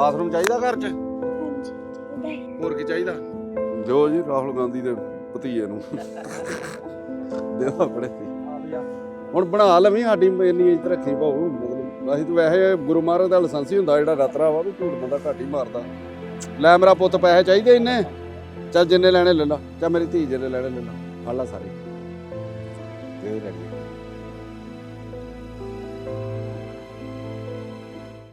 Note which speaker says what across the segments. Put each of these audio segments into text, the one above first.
Speaker 1: Bathroom ਚਾਹੀਦਾ ਘਰ 'ਚ?
Speaker 2: ਹਾਂਜੀ।
Speaker 1: ਹੋਰ ਕੀ ਚਾਹੀਦਾ? ਦਿਓ ਜੀ ਰਾਹੁਲ ਗਾਂਧੀ ਦੇ ਭਤੀਏ ਨੂੰ। ਦਿਓ ਆਪਣੇ। ਹੁਣ ਬਣਾ ਲਵੀਂ ਸਾਡੀ ਇੰਨੀ ਇੱਜ਼ਤ ਰੱਖੀ ਭਾਉ ਮਤਲਬ ਅਸੀਂ ਤਾਂ ਵੈਸੇ ਗੁਰੂ ਮਹਾਰਾਜ ਦਾ ਲਾਇਸੈਂਸ ਹੀ ਹੁੰਦਾ ਜਿਹੜਾ ਰਤਰਾ ਵਾ ਵੀ ਝੂਠ ਬੰਦਾ ਘੱਟ ਹੀ ਮਾਰਦਾ। ਲੈ ਮੇਰਾ ਪੁੱਤ ਪੈਸੇ ਚਾਹੀਦੇ ਇੰਨੇ? ਚੱਲ ਜਿੰਨੇ ਲੈਣੇ ਲੈ ਲਾ। ਚੱਲ ਮੇਰੀ ਧੀ ਜਿੰਨੇ ਲੈਣੇ ਲੈ ਲਾ। ਫੜ ਲਾ ਸਾਰੇ। ਦੇ ਦੇ ਲੈ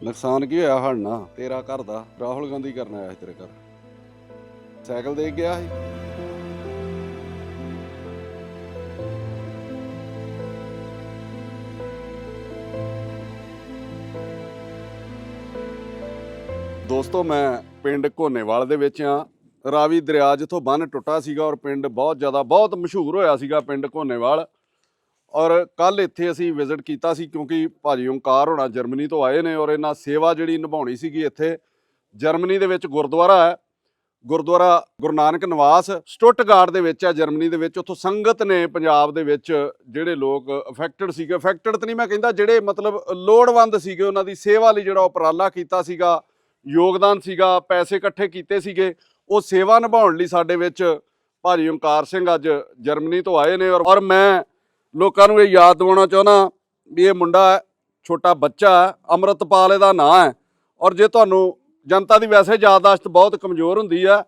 Speaker 1: ਨੁਕਸਾਨ ਕੀ ਹੋਇਆ ਹੜਨਾ ਤੇਰਾ ਘਰ ਦਾ। ਰਾਹੁਲ ਗਾਂਧੀ ਕਰਨ ਆਇਆ ਸੀ ਤੇਰੇ ਘਰ। ਸਾਈਕਲ ਦੇ ਕੇ ਗਿਆ ਸੀ? ਦੋਸਤੋ, ਮੈਂ ਪਿੰਡ ਘੋਨੇਵਾਲ ਦੇ ਵਿੱਚ ਆ। ਰਾਵੀ ਦਰਿਆ ਜਿੱਥੋਂ ਬੰਨ ਟੁੱਟਾ ਸੀਗਾ ਔਰ ਪਿੰਡ ਬਹੁਤ ਜ਼ਿਆਦਾ, ਬਹੁਤ ਮਸ਼ਹੂਰ ਹੋਇਆ ਸੀਗਾ ਪਿੰਡ ਘੋਨੇਵਾਲ। ਔਰ ਕੱਲ ਇੱਥੇ ਅਸੀਂ ਵਿਜ਼ਿਟ ਕੀਤਾ ਸੀ ਕਿਉਂਕਿ ਭਾਜੀ ਓਂਕਾਰ ਹੋਣਾ ਜਰਮਨੀ ਤੋਂ ਆਏ ਨੇ ਔਰ ਇਹਨਾਂ ਸੇਵਾ ਜਿਹੜੀ ਨਿਭਾਉਣੀ ਸੀਗੀ ਇੱਥੇ, ਜਰਮਨੀ ਦੇ ਵਿੱਚ ਗੁਰਦੁਆਰਾ ਹੈ, ਗੁਰਦੁਆਰਾ ਗੁਰੂ ਨਾਨਕ ਨਿਵਾਸ, ਸਟੁੱਟਗਾਰਡ ਦੇ ਵਿੱਚ ਹੈ ਜਰਮਨੀ ਦੇ ਵਿੱਚ, ਉੱਥੋਂ ਸੰਗਤ ਨੇ ਪੰਜਾਬ ਦੇ ਵਿੱਚ ਜਿਹੜੇ ਲੋਕ ਅਫੈਕਟਡ ਸੀਗੇ ਅਫੈਕਟਡ ਤਾਂ ਨਹੀਂ ਮੈਂ ਕਹਿੰਦਾ ਜਿਹੜੇ ਮਤਲਬ ਲੋੜਵੰਦ ਸੀਗੇ ਉਹਨਾਂ ਦੀ ਸੇਵਾ ਲਈ ਜਿਹੜਾ ਉਪਰਾਲਾ ਕੀਤਾ ਸੀਗਾ, ਯੋਗਦਾਨ ਸੀਗਾ, ਪੈਸੇ ਇਕੱਠੇ ਕੀਤੇ ਸੀਗੇ, ਉਹ ਸੇਵਾ ਨਿਭਾਉਣ ਲਈ ਸਾਡੇ ਵਿੱਚ ਭਾਜੀ ਓਂਕਾਰ ਸਿੰਘ ਅੱਜ ਜਰਮਨੀ ਤੋਂ ਆਏ ਨੇ ਔਰ ਔਰ ਮੈਂ ਲੋਕਾਂ ਨੂੰ ਇਹ ਯਾਦ ਦਿਵਾਉਣਾ ਚਾਹੁੰਦਾ ਵੀ ਇਹ ਮੁੰਡਾ ਛੋਟਾ ਬੱਚਾ ਹੈ, ਅੰਮ੍ਰਿਤਪਾਲ ਇਹਦਾ ਨਾਂ ਹੈ ਔਰ ਜੇ ਤੁਹਾਨੂੰ ਜਨਤਾ ਦੀ ਵੈਸੇ ਯਾਦਾਸ਼ਤ ਬਹੁਤ ਕਮਜ਼ੋਰ ਹੁੰਦੀ ਆ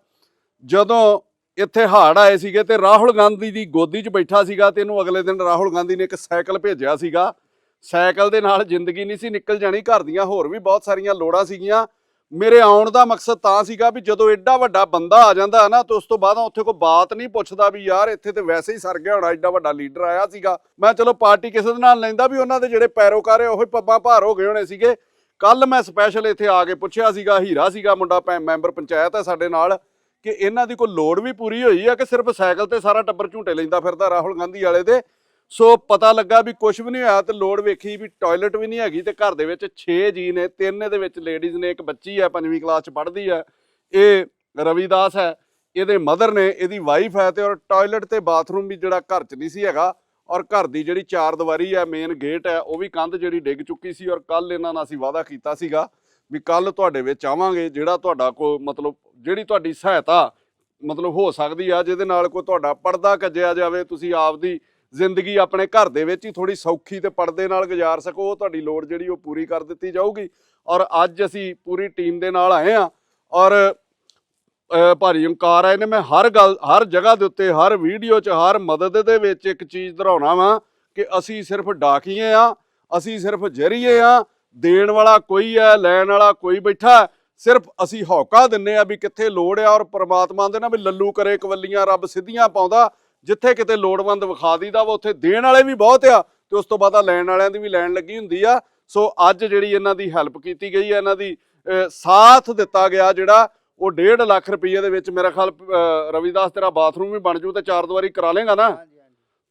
Speaker 1: ਜਦੋਂ ਇੱਥੇ ਹਾੜ ਆਏ ਸੀਗੇ ਤੇ ਰਾਹੁਲ ਗਾਂਧੀ ਦੀ ਗੋਦੀ 'ਚ ਬੈਠਾ ਸੀਗਾ ਤੇ ਇਹਨੂੰ ਅਗਲੇ ਦਿਨ ਰਾਹੁਲ ਗਾਂਧੀ ਨੇ ਇੱਕ ਸਾਈਕਲ ਭੇਜਿਆ ਸੀਗਾ, ਸਾਈਕਲ ਦੇ ਨਾਲ ਜ਼ਿੰਦਗੀ ਨਹੀਂ ਸੀ ਨਿਕਲ ਜਾਣੀ, ਘਰ ਦੀਆਂ ਹੋਰ ਵੀ ਬਹੁਤ ਸਾਰੀਆਂ ਲੋੜਾਂ ਸੀਗੀਆਂ ਮੇਰੇ ਆਉਣ ਦਾ ਮਕਸਦ ਤਾਂ ਸੀਗਾ ਵੀ ਜਦੋਂ ਐਡਾ ਵੱਡਾ ਬੰਦਾ ਆ ਜਾਂਦਾ ਨਾ, ਤੇ ਉਸ ਤੋਂ ਬਾਅਦ ਉੱਥੇ ਕੋਈ ਬਾਤ ਨਹੀਂ ਪੁੱਛਦਾ ਵੀ ਯਾਰ ਇੱਥੇ ਤੇ ਵੈਸੇ ਹੀ ਸਰ ਗਿਆ ਹੋਣਾ ਐਡਾ ਵੱਡਾ ਲੀਡਰ ਆਇਆ ਸੀਗਾ। ਮੈਂ ਚਲੋ ਪਾਰਟੀ ਕਿਸੇ ਦੇ ਨਾਲ ਲੈਂਦਾ ਵੀ ਉਹਨਾਂ ਦੇ ਜਿਹੜੇ ਪੈਰੋਕਾਰ ਹੈ ਉਹ ਹੀ ਪੱਬਾਂ ਭਾਰ ਹੋ ਗਏ ਹੋਣੇ ਸੀਗੇ। ਕੱਲ ਮੈਂ ਸਪੈਸ਼ਲ ਇੱਥੇ ਆ ਕੇ ਪੁੱਛਿਆ ਸੀਗਾ, ਹੀਰਾ ਸੀਗਾ, ਮੁੰਡਾ ਪੈ- ਮੈਂਬਰ ਪੰਚਾਇਤ ਹੈ ਸਾਡੇ ਨਾਲ, ਕਿ ਇਹਨਾਂ ਦੀ ਕੋਈ ਲੋੜ ਵੀ ਪੂਰੀ ਹੋਈ ਆ ਕਿ ਸਿਰਫ ਸਾਈਕਲ ਤੇ ਸਾਰਾ ਟੱਬਰ ਝੂਟੇ ਲੈਂਦਾ ਫਿਰਦਾ ਰਾਹੁਲ ਗਾਂਧੀ ਵਾਲੇ ਦੇ? ਸੋ ਪਤਾ ਲੱਗਾ ਵੀ ਕੁਝ ਵੀ ਨਹੀਂ ਹੋਇਆ ਤੇ ਲੋੜ ਵੇਖੀ ਵੀ ਟਾਇਲਟ ਵੀ ਨਹੀਂ ਹੈਗੀ ਤੇ ਘਰ ਦੇ ਵਿੱਚ 6 ਜੀ ਨੇ, ਤਿੰਨ ਇਹਦੇ ਵਿੱਚ ਲੇਡੀਜ਼ ਨੇ, ਇੱਕ ਬੱਚੀ ਹੈ, ਪੰਜਵੀਂ ਕਲਾਸ ਚ ਪੜ੍ਹਦੀ ਹੈ। ਇਹ ਰਵੀਦਾਸ ਹੈ, ਇਹਦੇ ਮਦਰ ਨੇ, ਇਹਦੀ ਵਾਈਫ ਹੈ ਤੇ ਔਰ ਟਾਇਲਟ ਤੇ ਬਾਥਰੂਮ ਵੀ ਜਿਹੜਾ ਘਰ ਚ ਨਹੀਂ ਸੀ ਹੈਗਾ ਔਰ ਘਰ ਦੀ ਜਿਹੜੀ ਚਾਰ ਦੀਵਾਰੀ ਹੈ ਮੇਨ ਗੇਟ ਹੈ, ਉਹ ਵੀ ਕੰਧ ਜਿਹੜੀ ਡਿੱਗ ਚੁੱਕੀ ਸੀ ਔਰ ਕੱਲ ਇਹਨਾਂ ਨਾਲ ਅਸੀਂ ਵਾਅਦਾ ਕੀਤਾ ਸੀਗਾ ਵੀ ਕੱਲ ਤੁਹਾਡੇ ਵਿੱਚ ਆਵਾਂਗੇ, ਜਿਹੜਾ ਤੁਹਾਡਾ ਕੋ ਮਤਲਬ, ਜਿਹੜੀ ਤੁਹਾਡੀ ਸਹਾਇਤਾ ਮਤਲਬ ਹੋ ਸਕਦੀ ਆ, ਜਿਹਦੇ ਨਾਲ ਕੋਈ ਤੁਹਾਡਾ ਪਰਦਾ ਕੱਜਿਆ ਜਾਵੇ, ਤੁਸੀਂ ਆਪਦੀ ਜ਼ਿੰਦਗੀ ਆਪਣੇ ਘਰ ਦੇ ਵਿੱਚ ਹੀ ਥੋੜੀ ਸੌਖੀ ਤੇ ਪਰਦੇ ਨਾਲ ਗੁਜ਼ਾਰ ਸਕੋ, ਉਹ ਤੁਹਾਡੀ ਲੋੜ ਜਿਹੜੀ ਉਹ ਪੂਰੀ ਕਰ ਦਿੱਤੀ ਜਾਊਗੀ। ਔਰ ਅੱਜ ਅਸੀਂ ਪੂਰੀ ਟੀਮ ਦੇ ਨਾਲ ਆਏ ਆ ਔਰ ਭਾਰੀ ਓਂਕਾਰ ਆਏ ਨੇ ਮੈਂ ਹਰ ਗੱਲ, ਹਰ ਜਗ੍ਹਾ ਦੇ ਉੱਤੇ, ਹਰ ਵੀਡੀਓ 'ਚ, ਹਰ ਮਦਦ ਦੇ ਵਿੱਚ ਇੱਕ ਚੀਜ਼ ਦੁਹਰਾਉਣਾ ਵਾਂ ਕਿ ਅਸੀਂ ਸਿਰਫ ਡਾਕੀਏ ਆ ਅਸੀਂ ਸਿਰਫ ਜਰੀਏ ਆ ਦੇਣ ਵਾਲਾ ਕੋਈ ਹੈ, ਲੈਣ ਵਾਲਾ ਕੋਈ ਬੈਠਾ ਸਿਰਫ ਅਸੀਂ ਹੌਕਾ ਦਿੰਨੇ ਆ ਵੀ ਕਿੱਥੇ ਲੋੜ ਆ ਔਰ ਪਰਮਾਤਮਾ ਦੇ ਨਾ ਵੀ ਲੱਲੂ ਕਰੇ, ਕਵੱਲੀਆਂ ਰੱਬ ਸਿੱਧੀਆਂ ਪਾਉਂਦਾ ਜਿੱਥੇ ਕਿਤੇ ਲੋੜਵੰਦ ਵਿਖਾ ਦੀਦਾ ਵਾ ਉੱਥੇ ਦੇਣ ਵਾਲੇ ਵੀ ਬਹੁਤ ਆ ਤੇ ਉਸ ਤੋਂ ਬਾਅਦ ਆ ਲੈਣ ਵਾਲਿਆਂ ਦੀ ਵੀ ਲੈਣ ਲੱਗੀ ਹੁੰਦੀ ਆ। ਸੋ ਅੱਜ ਜਿਹੜੀ ਇਹਨਾਂ ਦੀ ਹੈਲਪ ਕੀਤੀ ਗਈ ਹੈ ਇਹਨਾਂ ਦੀ ਸਾਥ ਦਿੱਤਾ ਗਿਆ ਜਿਹੜਾ ਉਹ 1.5 ਲੱਖ ਰੁਪਏ ਦੇ ਵਿੱਚ ਮੇਰਾ ਖਿਆਲ ਰਵਿਦਾਸ ਤੇਰਾ ਬਾਥਰੂਮ ਵੀ ਬਣ ਜੂ ਤੇ ਚਾਰ ਦੀਵਾਰੀ ਕਰਾ ਲੇਗਾ ਨਾ?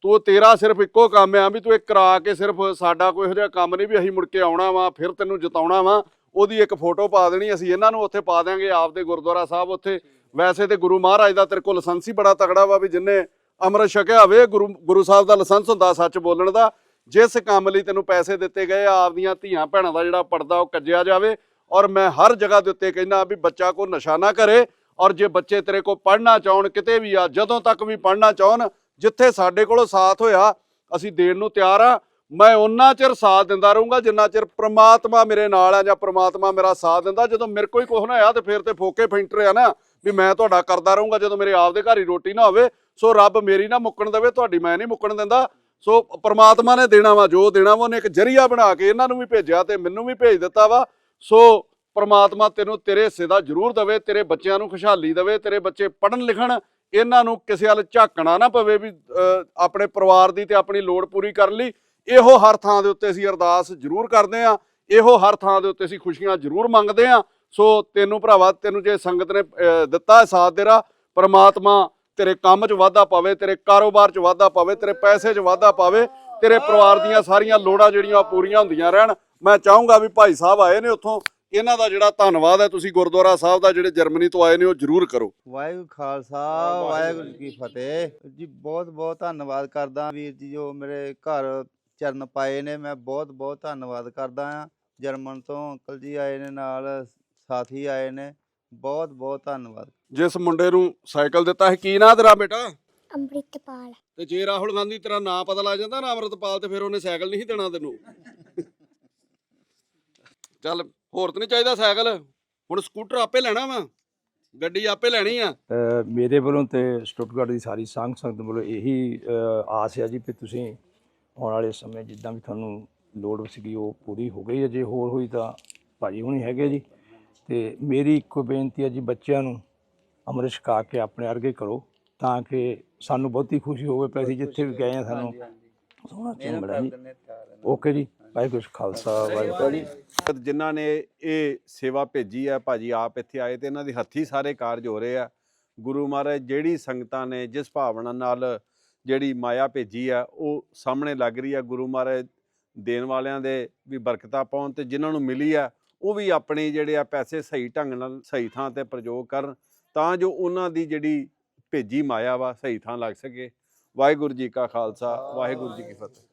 Speaker 1: ਤੂੰ ਤੇਰਾ ਸਿਰਫ ਇੱਕੋ ਕੰਮ ਆ ਵੀ ਤੂੰ ਇਹ ਕਰਾ ਕੇ ਸਿਰਫ ਸਾਡਾ ਕੋਈ ਇਹੋ ਜਿਹਾ ਕੰਮ ਨਹੀਂ ਵੀ ਅਸੀਂ ਮੁੜ ਕੇ ਆਉਣਾ ਵਾ ਫਿਰ ਤੈਨੂੰ ਜਿਤਾਉਣਾ ਵਾ ਉਹਦੀ ਇੱਕ ਫੋਟੋ ਪਾ ਦੇਣੀ ਅਸੀਂ ਇਹਨਾਂ ਨੂੰ ਉੱਥੇ ਪਾ ਦਿਆਂਗੇ ਆਪਦੇ ਗੁਰਦੁਆਰਾ ਸਾਹਿਬ ਉੱਥੇ। ਵੈਸੇ ਤੇ ਗੁਰੂ ਮਹਾਰਾਜ ਦਾ ਤੇਰੇ ਕੋਲ ਲਾਇਸੈਂਸ ਹੀ ਬੜਾ ਤਗੜਾ ਵਾ ਵੀ ਜਿੰਨੇ ਅੰਮ੍ਰਿਤ ਛਕਿਆ ਹੋਵੇ ਗੁਰੂ ਗੁਰੂ ਸਾਹਿਬ ਦਾ ਲਾਇਸੈਂਸ ਹੁੰਦਾ ਸੱਚ ਬੋਲਣ ਦਾ ਜਿਸ ਕੰਮ ਲਈ ਤੈਨੂੰ ਪੈਸੇ ਦਿੱਤੇ ਗਏ ਆ, ਆਪਦੀਆਂ ਧੀਆਂ ਭੈਣਾਂ ਦਾ ਜਿਹੜਾ ਪਰਦਾ ਉਹ ਕੱਜਿਆ ਜਾਵੇ ਔਰ ਮੈਂ ਹਰ ਜਗ੍ਹਾ ਦੇ ਉੱਤੇ ਕਹਿੰਦਾ ਵੀ ਬੱਚਾ ਕੋ ਨਸ਼ਾ ਨਾ ਕਰੇ ਔਰ ਜੇ ਬੱਚੇ ਤੇਰੇ ਕੋ ਪੜ੍ਹਨਾ ਚਾਹਣ ਕਿਤੇ ਵੀ ਆ ਜਦੋਂ ਤੱਕ ਵੀ ਪੜ੍ਹਨਾ ਚਾਹਣ ਜਿੱਥੇ ਸਾਡੇ ਕੋਲੋਂ ਸਾਥ ਹੋਇਆ ਅਸੀਂ ਦੇਣ ਨੂੰ ਤਿਆਰ ਆ। ਮੈਂ ਉਹਨਾਂ ਚਿਰ ਸਾਥ ਦਿੰਦਾ ਰਹੂੰਗਾ ਜਿੰਨਾ ਚਿਰ ਪ੍ਰਮਾਤਮਾ ਮੇਰੇ ਨਾਲ ਆ ਜਾਂ ਪ੍ਰਮਾਤਮਾ ਮੇਰਾ ਸਾਥ ਦਿੰਦਾ। ਜਦੋਂ ਮੇਰੇ ਕੋਈ ਕੁਛ ਨਾ ਹੋਇਆ ਤੇ ਫਿਰ ਤੇ ਫੋਕੇ ਫੈਂਟਰ ਆ ਨਾ ਵੀ ਮੈਂ ਤੁਹਾਡਾ ਕਰਦਾ ਰਹੂੰਗਾ। ਜਦੋਂ ਮੇਰੇ ਆਪ ਦੇ ਘਰ ਹੀ ਰੋਟੀ ਨਾ ਹੋਵੇ ਸੋ ਰੱਬ ਮੇਰੀ ਨਾ ਮੁੱਕਣ ਦੇਵੇ, ਤੁਹਾਡੀ ਮੈਂ ਨਹੀਂ ਮੁੱਕਣ ਦਿੰਦਾ। ਸੋ ਪ੍ਰਮਾਤਮਾ ਨੇ ਦੇਣਾ ਵਾ, ਜੋ ਦੇਣਾ ਵਾ, ਉਹਨੇ ਇੱਕ ਜਰੀਆ ਬਣਾ ਕੇ ਇਹਨਾਂ ਨੂੰ ਵੀ ਭੇਜਿਆ ਤੇ ਮੈਨੂੰ ਵੀ ਭੇਜ ਦਿੱਤਾ ਵਾ। ਸੋ ਪ੍ਰਮਾਤਮਾ ਤੈਨੂੰ ਤੇਰੇ ਹਿੱਸੇ ਦਾ ਜ਼ਰੂਰ ਦੇਵੇ, ਤੇਰੇ ਬੱਚਿਆਂ ਨੂੰ ਖੁਸ਼ਹਾਲੀ ਦੇਵੇ, ਤੇਰੇ ਬੱਚੇ ਪੜਨ ਲਿਖਣ, ਇਹਨਾਂ ਨੂੰ ਕਿਸੇ ਵੱਲ ਝਾਕਣਾ ਨਾ ਪਵੇ ਵੀ ਆਪਣੇ ਪਰਿਵਾਰ ਦੀ ਤੇ ਆਪਣੀ ਲੋੜ ਪੂਰੀ ਕਰਨ ਲਈ। ਇਹੋ ਹਰ ਥਾਂ ਦੇ ਉੱਤੇ ਅਸੀਂ ਅਰਦਾਸ ਜ਼ਰੂਰ ਕਰਦੇ ਆ, ਇਹੋ ਹਰ ਥਾਂ ਦੇ ਉੱਤੇ ਅਸੀਂ ਖੁਸ਼ੀਆਂ ਜ਼ਰੂਰ ਮੰਗਦੇ ਆ। ਸੋ ਤੈਨੂੰ ਭਰਾਵਾ, ਤੈਨੂੰ ਜੇ ਸੰਗਤ ਨੇ ਦਿੱਤਾ ਹੈ ਸਾਥ ਤੇਰਾ, ਪਰਮਾਤਮਾ ਤੇਰੇ ਕੰਮ 'ਚ ਵਾਧਾ ਪਾਵੇ, ਤੇਰੇ ਕਾਰੋਬਾਰ 'ਚ ਵਾਧਾ ਪਾਵੇ, ਤੇਰੇ ਪੈਸੇ 'ਚ ਵਾਧਾ ਪਾਵੇ, ਤੇਰੇ ਪਰਿਵਾਰ ਦੀਆਂ ਸਾਰੀਆਂ ਲੋੜਾਂ ਜਿਹੜੀਆਂ ਪੂਰੀਆਂ ਹੁੰਦੀਆਂ ਰਹਿਣ। ਮੈਂ ਚਾਹੂੰਗਾ ਵੀ ਭਾਈ ਸਾਹਿਬ ਆਏ ਨੇ ਉੱਥੋਂ। ਇਹਨਾਂ ਦਾ ਜਿਹੜਾ ਧੰਨਵਾਦ ਹੈ, ਤੁਸੀਂ ਗੁਰਦੁਆਰਾ ਸਾਹਿਬ ਦਾ ਜਿਹੜੇ ਜਰਮਨੀ ਤੋਂ ਆਏ ਨੇ, ਉਹ ਜ਼ਰੂਰ ਕਰੋ।
Speaker 3: ਵਾਹਿਗੁਰੂ ਖਾਲਸਾ, ਵਾਹਿਗੁਰੂ ਜੀ ਕੀ ਫਤਿਹ। ਜੀ, ਬਹੁਤ ਬਹੁਤ ਧੰਨਵਾਦ ਕਰਦਾ ਵੀਰ ਜੀ, ਜੋ ਮੇਰੇ ਘਰ ਚਰਨ ਪਾਏ ਨੇ। ਮੈਂ ਬਹੁਤ ਬਹੁਤ ਧੰਨਵਾਦ ਕਰਦਾ ਆ ਜਰਮਨ ਤੋਂ ਅੰਕਲ ਜੀ ਆਏ ਨੇ ਨਾਲ, ਸਾਥੀ ਆਏ ਨੇ। ਬਹੁਤ ਬਹੁਤ ਧੰਨਵਾਦ।
Speaker 4: ਜਿਸ ਮੁੰਡੇ ਨੂੰ ਸਾਈਕਲ ਦਿੱਤਾ ਹੈ ਕੀ ਨਾਂ ਤੇਰਾ ਬੇਟਾ?
Speaker 2: ਅੰਮ੍ਰਿਤਪਾਲ।
Speaker 4: ਤੇ ਜੇ ਰਾਹੁਲ ਗਾਂਧੀ ਤੇਰਾ ਨਾਂ ਪਤਾ ਲੱਗ ਜਾਂਦਾ ਨਾ ਅਮਰਤਪਾਲ ਤੇ ਫਿਰ ਉਹਨੇ ਸਾਈਕਲ ਨਹੀਂ ਦੇਣਾ ਤੈਨੂੰ। ਚੱਲ ਹੋਰ ਤਾਂ ਨਹੀਂ ਚਾਹੀਦਾ ਸਾਈਕਲ? ਹੁਣ ਸਕੂਟਰ ਆਪੇ ਲੈਣਾ ਵਾ। ਗੱਡੀ ਆਪੇ ਲੈਣੀ ਆ।
Speaker 5: ਮੇਰੇ ਵੱਲੋਂ ਤੇ ਸਟੁੱਟਗਾਰਟ ਦੀ ਸਾਰੀ ਸੰਘ ਸੰਗਤ ਵੱਲੋਂ ਇਹੀ ਅ, ਆਸ ਹੈ ਜੀ ਕਿ ਤੁਸੀਂ ਆਉਣ ਵਾਲੇ ਸਮੇਂ ਜਿੱਦਾਂ ਵੀ ਤੁਹਾਨੂੰ ਲੋੜ ਸੀਗੀ ਉਹ ਪੂਰੀ ਹੋ ਗਈ ਹੈ ਜੇ ਹੋਰ ਹੋਈ ਤਾਂ ਭਾਜੀ ਹੁਣੀ ਹੈਗੇ ਜੀ। ਤੇ ਮੇਰੀ ਇੱਕੋ ਬੇਨਤੀ ਹੈ ਜੀ ਬੱਚਿਆਂ ਨੂੰ ਅੰਮ੍ਰਿਤ ਛਕਾ ਕੇ ਆਪਣੇ ਅਰਗੇ ਕਰੋ ਤਾਂ ਕਿ ਸਾਨੂੰ ਬਹੁਤੀ ਖੁਸ਼ੀ ਹੋਵੇ ਪੈ ਅਸੀਂ ਜਿੱਥੇ ਵੀ ਗਏ ਆ ਸਾਨੂੰ ਸੋਹਣਾ ਚੰਗਾ ਮਿਲਿਆ ਜੀ। ਓਕੇ ਜੀ ਵਾਹਿਗੁਰੂ ਖਾਲਸਾ ਵਾਹਿਗੁਰੂ ਜੀ।
Speaker 4: ਜਿਨ੍ਹਾਂ ਨੇ ਇਹ ਸੇਵਾ ਭੇਜੀ ਹੈ ਭਾਜੀ ਆਪ ਇੱਥੇ ਆਏ ਤੇ ਇਹਨਾਂ ਦੇ ਹੱਥੀ ਸਾਰੇ ਕਾਰਜ ਹੋ ਰਹੇ ਆ। ਗੁਰੂ ਮਹਾਰਾਜ ਜਿਹੜੀ ਸੰਗਤਾਂ ਨੇ ਜਿਸ ਭਾਵਨਾ ਨਾਲ ਜਿਹੜੀ ਮਾਇਆ ਭੇਜੀ ਆ ਉਹ ਸਾਹਮਣੇ ਲੱਗ ਰਹੀ ਆ। ਗੁਰੂ ਮਹਾਰਾਜ ਦੇਣ ਵਾਲਿਆਂ ਦੇ ਵੀ ਬਰਕਤਾਂ ਪਾਉਣ ਤੇ ਜਿਨ੍ਹਾਂ ਨੂੰ ਮਿਲੀ ਆ ਉਹ ਵੀ ਆਪਣੇ ਜਿਹੜੇ ਆ ਪੈਸੇ ਸਹੀ ਢੰਗ ਨਾਲ, ਸਹੀ ਥਾਂ ਤੇ ਪ੍ਰਯੋਗ ਕਰਨ, ਤਾਂ ਜੋ ਉਹਨਾਂ ਦੀ ਜਿਹੜੀ ਭੇਜੀ ਮਾਇਆ ਵਾ ਸਹੀ ਥਾਂ ਲੱਗ ਸਕੇ। ਵਾਹਿਗੁਰੂ ਜੀ ਕਾ ਖਾਲਸਾ, ਵਾਹਿਗੁਰੂ ਜੀ ਕੀ ਫਤਿਹ।